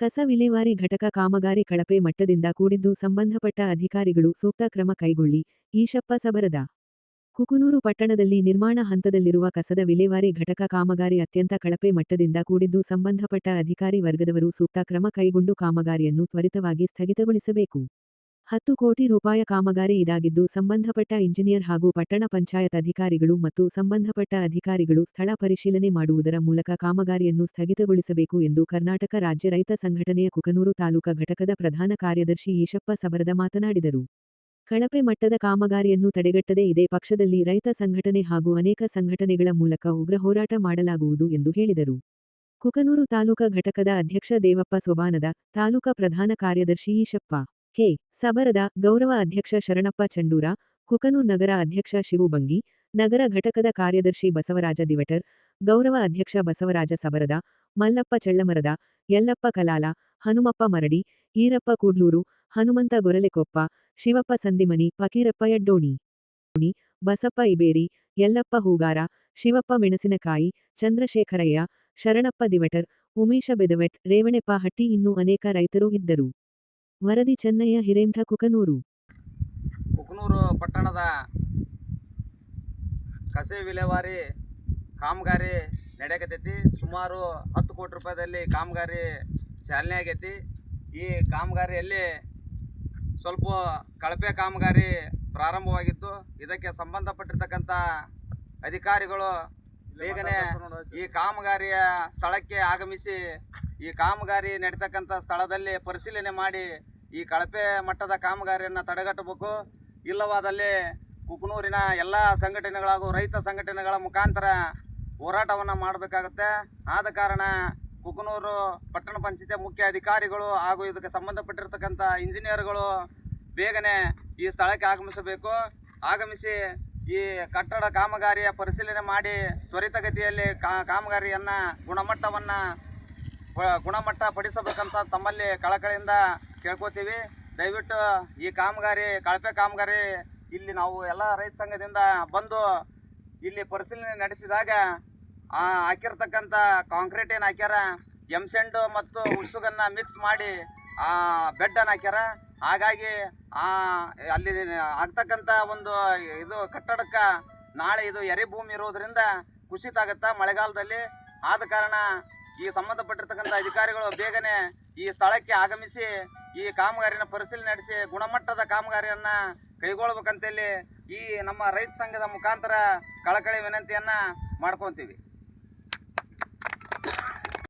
ಕಸ ವಿಲೇವಾರಿ ಘಟಕ ಕಾಮಗಾರಿ ಕಳಪೆ ಮಟ್ಟದಿಂದ ಕೂಡಿದ್ದು ಸಂಬಂಧಪಟ್ಟ ಅಧಿಕಾರಿಗಳು ಸೂಕ್ತ ಕ್ರಮ ಕೈಗೊಳ್ಳಿ. ಈಶಪ್ಪ ಸಬರದ ಕುಕುನೂರು ಪಟ್ಟಣದಲ್ಲಿ ನಿರ್ಮಾಣ ಹಂತದಲ್ಲಿರುವ ಕಸದ ವಿಲೇವಾರಿ ಘಟಕ ಕಾಮಗಾರಿ ಅತ್ಯಂತ ಕಳಪೆ ಮಟ್ಟದಿಂದ ಕೂಡಿದ್ದು ಸಂಬಂಧಪಟ್ಟ ಅಧಿಕಾರಿ ವರ್ಗದವರು ಸೂಕ್ತ ಕ್ರಮ ಕೈಗೊಂಡು ಕಾಮಗಾರಿಯನ್ನು ತ್ವರಿತವಾಗಿ ಸ್ಥಗಿತಗೊಳಿಸಬೇಕು. ಹತ್ತು ಕೋಟಿ ರೂಪಾಯ ಕಾಮಗಾರಿ ಇದಾಗಿದ್ದು, ಸಂಬಂಧಪಟ್ಟ ಇಂಜಿನಿಯರ್ ಹಾಗೂ ಪಟ್ಟಣ ಪಂಚಾಯತ್ ಅಧಿಕಾರಿಗಳು ಮತ್ತು ಸಂಬಂಧಪಟ್ಟ ಅಧಿಕಾರಿಗಳು ಸ್ಥಳ ಪರಿಶೀಲನೆ ಮಾಡುವುದರ ಮೂಲಕ ಕಾಮಗಾರಿಯನ್ನು ಸ್ಥಗಿತಗೊಳಿಸಬೇಕು ಎಂದು ಕರ್ನಾಟಕ ರಾಜ್ಯ ರೈತ ಸಂಘಟನೆಯ ಕುಕನೂರು ತಾಲೂಕಾ ಘಟಕದ ಪ್ರಧಾನ ಕಾರ್ಯದರ್ಶಿ ಈಶಪ್ಪ ಸಬರದ ಮಾತನಾಡಿದರು. ಕಳಪೆ ಮಟ್ಟದ ಕಾಮಗಾರಿಯನ್ನು ತಡೆಗಟ್ಟದೆ ಇದೇ ಪಕ್ಷದಲ್ಲಿ ರೈತ ಸಂಘಟನೆ ಹಾಗೂ ಅನೇಕ ಸಂಘಟನೆಗಳ ಮೂಲಕ ಉಗ್ರ ಹೋರಾಟ ಮಾಡಲಾಗುವುದು ಎಂದು ಹೇಳಿದರು. ಕುಕನೂರು ತಾಲೂಕಾ ಘಟಕದ ಅಧ್ಯಕ್ಷ ದೇವಪ್ಪ ಸೊಬಾನದ ತಾಲೂಕಾ ಪ್ರಧಾನ ಕಾರ್ಯದರ್ಶಿ ಈಶಪ್ಪ ಕೆ ಸಬರದ ಗೌರವ ಅಧ್ಯಕ್ಷ ಶರಣಪ್ಪ ಚಂಡೂರ, ಕುಕನೂರ್ ನಗರ ಅಧ್ಯಕ್ಷ ಶಿವುಬಂಗಿ ನಗರ ಘಟಕದ ಕಾರ್ಯದರ್ಶಿ ಬಸವರಾಜ ದಿವಟರ್, ಗೌರವ ಅಧ್ಯಕ್ಷ ಬಸವರಾಜ ಸಬರದ, ಮಲ್ಲಪ್ಪ ಚಳ್ಳಮರದ, ಯಲ್ಲಪ್ಪ ಕಲಾಲ, ಹನುಮಪ್ಪ ಮರಡಿ, ಈರಪ್ಪ ಕೂಡ್ಲೂರು, ಹನುಮಂತ ಗೊರಲೆಕೊಪ್ಪ, ಶಿವಪ್ಪ ಸಂದಿಮನಿ, ಫಕೀರಪ್ಪ ಯಡ್ಡೋಣಿ, ಬಸಪ್ಪ ಇಬೇರಿ, ಯಲ್ಲಪ್ಪ ಹೂಗಾರ, ಶಿವಪ್ಪ ಮೆಣಸಿನಕಾಯಿ, ಚಂದ್ರಶೇಖರಯ್ಯ, ಶರಣಪ್ಪ ದಿವಟರ್, ಉಮೇಶ ಬೆದವೆಟ್, ರೇವಣೆಪ್ಪ ಹಟ್ಟಿ ಇನ್ನೂ ಅನೇಕ ರೈತರು ಇದ್ದರು. ವರದಿ ಚೆನ್ನಯ್ಯ, ಹಿರೇಮಠ, ಕುಕನೂರು. ಕುಕನೂರು ಪಟ್ಟಣದ ಕಸೆ ವಿಲೇವಾರಿ ಕಾಮಗಾರಿ ನಡೆಯಕತ್ತೈತಿ. ಸುಮಾರು ಹತ್ತು ಕೋಟಿ ರೂಪಾಯಿದಲ್ಲಿ ಕಾಮಗಾರಿ ಚಾಲನೆ ಆಗೈತಿ. ಈ ಕಾಮಗಾರಿಯಲ್ಲಿ ಸ್ವಲ್ಪ ಕಳಪೆ ಕಾಮಗಾರಿ ಪ್ರಾರಂಭವಾಗಿತ್ತು. ಇದಕ್ಕೆ ಸಂಬಂಧಪಟ್ಟಿರ್ತಕ್ಕಂಥ ಅಧಿಕಾರಿಗಳು ಬೇಗನೆ ಈ ಕಾಮಗಾರಿಯ ಸ್ಥಳಕ್ಕೆ ಆಗಮಿಸಿ ಈ ಕಾಮಗಾರಿ ನಡೀತಕ್ಕಂಥ ಸ್ಥಳದಲ್ಲಿ ಪರಿಶೀಲನೆ ಮಾಡಿ ಈ ಕಳಪೆ ಮಟ್ಟದ ಕಾಮಗಾರಿಯನ್ನು ತಡೆಗಟ್ಟಬೇಕು. ಇಲ್ಲವಾದಲ್ಲಿ ಕುಕನೂರಿನ ಎಲ್ಲ ಸಂಘಟನೆಗಳಾಗೂ ರೈತ ಸಂಘಟನೆಗಳ ಮುಖಾಂತರ ಹೋರಾಟವನ್ನು ಮಾಡಬೇಕಾಗುತ್ತೆ. ಆದ ಕಾರಣ ಕುಕನೂರು ಪಟ್ಟಣ ಪಂಚಾಯತಿ ಮುಖ್ಯ ಅಧಿಕಾರಿಗಳು ಹಾಗೂ ಇದಕ್ಕೆ ಸಂಬಂಧಪಟ್ಟಿರ್ತಕ್ಕಂಥ ಇಂಜಿನಿಯರ್ಗಳು ಬೇಗನೆ ಈ ಸ್ಥಳಕ್ಕೆ ಆಗಮಿಸಬೇಕು. ಆಗಮಿಸಿ ಈ ಕಟ್ಟಡ ಕಾಮಗಾರಿಯ ಪರಿಶೀಲನೆ ಮಾಡಿ ತ್ವರಿತಗತಿಯಲ್ಲಿ ಕಾಮಗಾರಿಯನ್ನು ಗುಣಮಟ್ಟವನ್ನು ಗುಣಮಟ್ಟ ಪಡಿಸಬೇಕಂತ ತಮ್ಮಲ್ಲಿ ಕಳಕಳಿಯಿಂದ ಕೇಳ್ಕೊತೀವಿ. ದಯವಿಟ್ಟು ಈ ಕಾಮಗಾರಿ, ಕಳಪೆ ಕಾಮಗಾರಿ ಇಲ್ಲಿ ನಾವು ಎಲ್ಲ ರೈತ ಸಂಘದಿಂದ ಬಂದು ಇಲ್ಲಿ ಪರಿಶೀಲನೆ ನಡೆಸಿದಾಗ ಹಾಕಿರ್ತಕ್ಕಂಥ ಕಾಂಕ್ರೀಟ್ ಏನು ಹಾಕ್ಯಾರ ಎಮ್ಸೆಂಡು ಮತ್ತು ಉಸುಗನ್ನು ಮಿಕ್ಸ್ ಮಾಡಿ ಆ ಬೆಡ್ಡನ್ನು ಹಾಕ್ಯಾರ. ಹಾಗಾಗಿ ಆ, ಅಲ್ಲಿ ಆಗ್ತಕ್ಕಂಥ ಒಂದು ಇದು ಕಟ್ಟಡಕ್ಕೆ ನಾಳೆ ಇದು ಎರೆ ಭೂಮಿ ಇರೋದ್ರಿಂದ ಕುಸಿತ ಆಗುತ್ತಾ ಮಳೆಗಾಲದಲ್ಲಿ. ಆದ ಕಾರಣ ಈ ಸಂಬಂಧಪಟ್ಟಿರ್ತಕ್ಕಂಥ ಅಧಿಕಾರಿಗಳು ಬೇಗನೆ ಈ ಸ್ಥಳಕ್ಕೆ ಆಗಮಿಸಿ ಈ ಕಾಮಗಾರಿನ ಪರಿಶೀಲನೆ ನಡೆಸಿ ಗುಣಮಟ್ಟದ ಕಾಮಗಾರಿಯನ್ನು ಕೈಗೊಳ್ಬೇಕಂತೇಳಿ ಈ ನಮ್ಮ ರೈತ ಸಂಘದ ಮುಖಾಂತರ ಕಳಕಳಿ ವಿನಂತಿಯನ್ನು ಮಾಡ್ಕೊತೀವಿ.